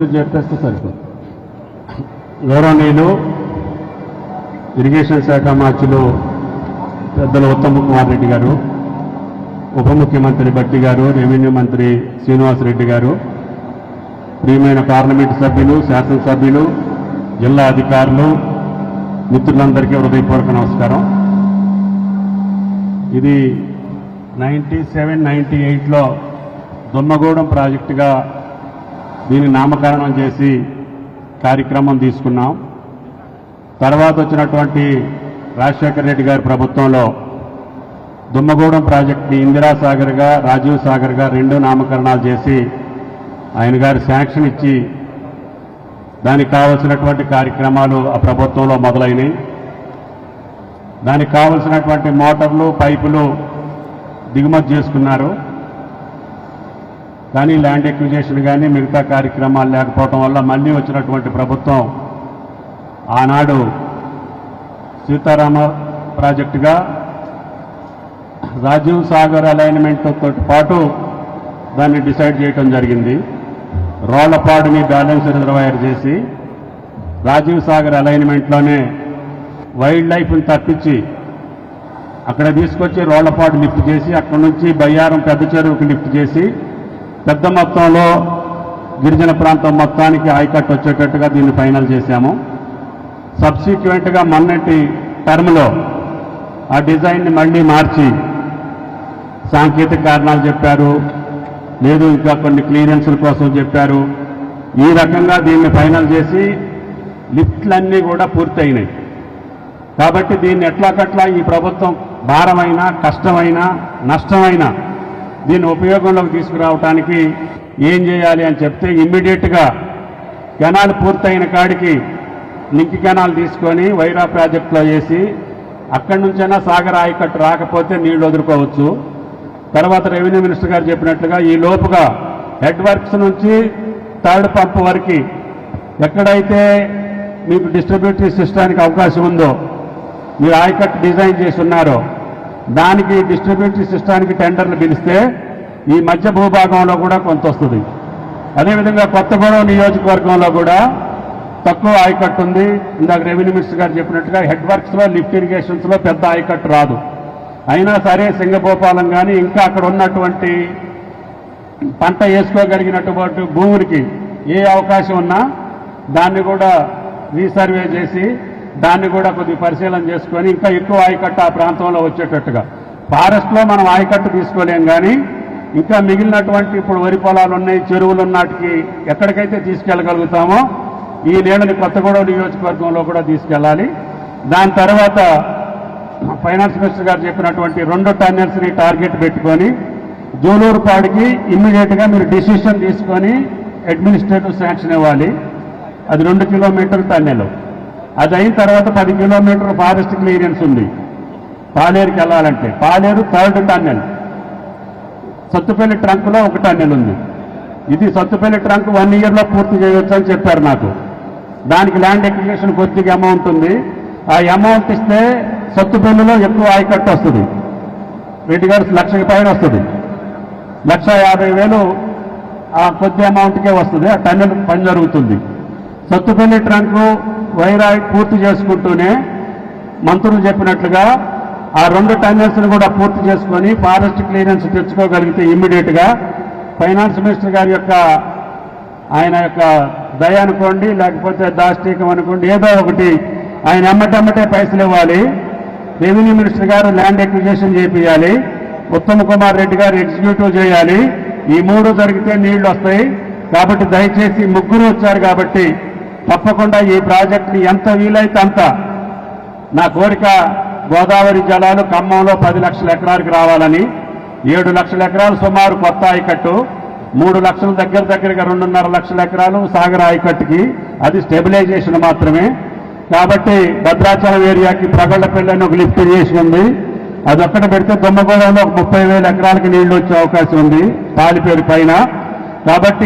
చెప్పేస్తే సరిపోతుంది గౌరవనీయులు ఇరిగేషన్ శాఖ మార్చిలో పెద్దలు ఉత్తమ్ కుమార్ రెడ్డి గారు ఉప ముఖ్యమంత్రి భట్టి గారు రెవెన్యూ మంత్రి శ్రీనివాసరెడ్డి గారు ప్రియమైన పార్లమెంటు సభ్యులు శాసనసభ్యులు జిల్లా అధికారులు మిత్రులందరికీ హృదయపూర్వక నమస్కారం. ఇది నైంటీ సెవెన్ నైంటీ ఎయిట్లో దుమ్మగూడెం ప్రాజెక్టుగా దీని నామకరణం చేసి కార్యక్రమం తీసుకున్నాం. తర్వాత వచ్చినటువంటి రాజశేఖర రెడ్డి గారి ప్రభుత్వంలో దుమ్మగూడెం ప్రాజెక్ట్ని ఇందిరాసాగర్గా రాజీవ్ సాగర్గా రెండు నామకరణాలు చేసి ఆయన గారు శాంక్షన్ ఇచ్చి దానికి కావలసినటువంటి కార్యక్రమాలు ఆ ప్రభుత్వంలో మొదలైనవి దానికి కావలసినటువంటి మోటార్లు పైపులు దిగుమతి చేసుకున్నారు. కానీ ల్యాండ్ ఎక్విజేషన్ కానీ మిగతా కార్యక్రమాలు లేకపోవటం వల్ల మళ్ళీ వచ్చినటువంటి ప్రభుత్వం ఆనాడు సీతారామ ప్రాజెక్టుగా రాజీవ్ సాగర్ అలైన్మెంట్తో పాటు దాన్ని డిసైడ్ చేయటం జరిగింది. రోళ్ళపాడుని బ్యాలెన్స్ రిజర్వాయర్ చేసి రాజీవ్ సాగర్ అలైన్మెంట్లోనే వైల్డ్ లైఫ్ని తప్పించి అక్కడ తీసుకొచ్చి రోళ్ళపాడు లిఫ్ట్ చేసి అక్కడ నుంచి బయ్యారం పెద్ద చెరువుకి లిఫ్ట్ చేసి పెద్ద మొత్తంలో గిరిజన ప్రాంతం మొత్తానికి హైకట్ వచ్చేటట్టుగా దీన్ని ఫైనల్ చేశాము. సబ్సిక్వెంట్గా మొన్నటి టర్మ్లో ఆ డిజైన్ని మళ్ళీ మార్చి సాంకేతిక కారణాలు చెప్పారు. లేదు ఇంకా కొన్ని క్లియరెన్సుల కోసం చెప్పారు. ఈ రకంగా దీన్ని ఫైనల్ చేసి లిఫ్ట్లన్నీ కూడా పూర్తయినాయి. కాబట్టి దీన్ని ఎట్లాకట్లా ఈ ప్రభుత్వం భారమైన కష్టమైనా నష్టమైనా దీన్ని ఉపయోగంలోకి తీసుకురావటానికి ఏం చేయాలి అని చెప్తే ఇమ్మీడియట్గా కెనాల్ పూర్తయిన కాడికి లింక్ కెనాల్ తీసుకొని వైరా ప్రాజెక్టులో వేసి అక్కడి నుంచైనా సాగర్ ఆయకట్టు రాకపోతే నీళ్ళు వదులుకోవచ్చు. తర్వాత రెవెన్యూ మినిస్టర్ గారు చెప్పినట్లుగా ఈ లోపుగా హెడ్ వర్క్స్ నుంచి థర్డ్ పంప్ వరకు ఎక్కడైతే మీకు డిస్ట్రిబ్యూటరీ సిస్టానికి అవకాశం ఉందో మీరు ఆయకట్టు డిజైన్ చేసి ఉన్నారో దానికి డిస్ట్రిబ్యూటరీ సిస్టానికి టెండర్లు పిలిస్తే ఈ మధ్య భూభాగంలో కూడా కొంత వస్తుంది. అదేవిధంగా కొత్తగూడెం నియోజకవర్గంలో కూడా తక్కువ ఆయకట్టు ఉంది. ఇందాక రెవెన్యూ మినిస్టర్ గారు చెప్పినట్టుగా హెడ్ వర్క్స్లో లిఫ్ట్ ఇరిగేషన్స్లో పెద్ద ఆయకట్టు రాదు. అయినా సరే సింగభూపాలం కానీ ఇంకా అక్కడ ఉన్నటువంటి పంట వేసుకోగలిగినటువంటి భూములకి ఏ అవకాశం ఉన్నా దాన్ని కూడా రీసర్వే చేసి దాన్ని కూడా కొద్దిగా పరిశీలన చేసుకొని ఇంకా ఎక్కువ ఆయకట్టు ఆ ప్రాంతంలో వచ్చేటట్టుగా. ఫారెస్ట్లో మనం ఆయకట్టు తీసుకోలేం కానీ ఇంకా మిగిలినటువంటి ఇప్పుడు వరి పొలాలు ఉన్నాయి చెరువులు ఉన్నటికి ఎక్కడికైతే తీసుకెళ్ళగలుగుతామో ఈ నీళ్ళని కొత్తగూడెం నియోజకవర్గంలో కూడా తీసుకెళ్ళాలి. దాని తర్వాత ఫైనాన్స్ మినిస్టర్ గారు చెప్పినటువంటి రెండు టన్నెల్స్ని టార్గెట్ పెట్టుకొని జూలూరుపాడికి ఇమ్మీడియట్గా మీరు డిసిషన్ తీసుకొని అడ్మినిస్ట్రేటివ్ శాంక్షన్ ఇవ్వాలి. అది రెండు కిలోమీటర్ టన్నెల్. అది అయిన తర్వాత పది కిలోమీటర్ ఫారెస్ట్ క్లియరెన్స్ ఉంది. పాలేరుకి వెళ్ళాలంటే. Paleru third tunnel. సత్తుపల్లి ట్రంక్లో ఒక టన్నెల్ ఉంది. ఇది సత్తుపల్లి ట్రంక్ వన్ ఇయర్లో పూర్తి చేయవచ్చు అని చెప్పారు నాకు. దానికి ల్యాండ్ ఎక్విజిషన్ కొద్దిగా అమౌంట్ ఉంది. ఆ అమౌంట్ ఇస్తే సత్తుపల్లిలో ఎక్కువ ఆయకట్టు వస్తుంది. రెడ్డి గారు లక్షకి పైన వస్తుంది. లక్ష యాభై వేలు ఆ కొద్ది అమౌంట్కే వస్తుంది. ఆ టన్నెల్ పని జరుగుతుంది. సత్తుపల్లి ట్రంక్ వైరా పూర్తి చేసుకుంటూనే మంత్రులు చెప్పినట్లుగా ఆ రెండు టన్నెల్స్ని కూడా పూర్తి చేసుకొని ఫారెస్ట్ క్లియరెన్స్ తెచ్చుకోగలిగితే ఇమ్మీడియట్గా. ఫైనాన్స్ మినిస్టర్ గారి యొక్క ఆయన యొక్క దయ అనుకోండి లేకపోతే దాష్టీకం అనుకోండి ఏదో ఒకటి ఆయన ఎమ్మటెమ్మటే పైసలు ఇవ్వాలి. రెవెన్యూ మినిస్టర్ గారు ల్యాండ్ ఎక్విజేషన్ చేపియాలి ఉత్తమ్ కుమార్ రెడ్డి గారు ఎగ్జిక్యూటివ్ చేయాలి. ఈ మూడు జరిగితే నీళ్ళు వస్తాయి. కాబట్టి దయచేసి ముగ్గురు వచ్చారు కాబట్టి తప్పకుండా ఈ ప్రాజెక్ట్ని ఎంత వీలైతే అంత నా కోరిక గోదావరి జలాలు ఖమ్మంలో పది లక్షల ఎకరాలకు రావాలని ఏడు లక్షల ఎకరాలు సుమారు కొత్త ఆయకట్టు మూడు లక్షల దగ్గర దగ్గరగా రెండున్నర లక్షల ఎకరాలు సాగర్ ఆయకట్టుకి. అది స్టెబిలైజేషన్ మాత్రమే. కాబట్టి భద్రాచలం ఏరియాకి ప్రగళ్ళపల్లి ఒక లిఫ్ట్ చేసి ఉంది. అది పెడితే దుమ్మగూడెంలో ఒక ముప్పై వేల ఎకరాలకి నీళ్ళు వచ్చే అవకాశం ఉంది పాలిపేరు పైన. కాబట్టి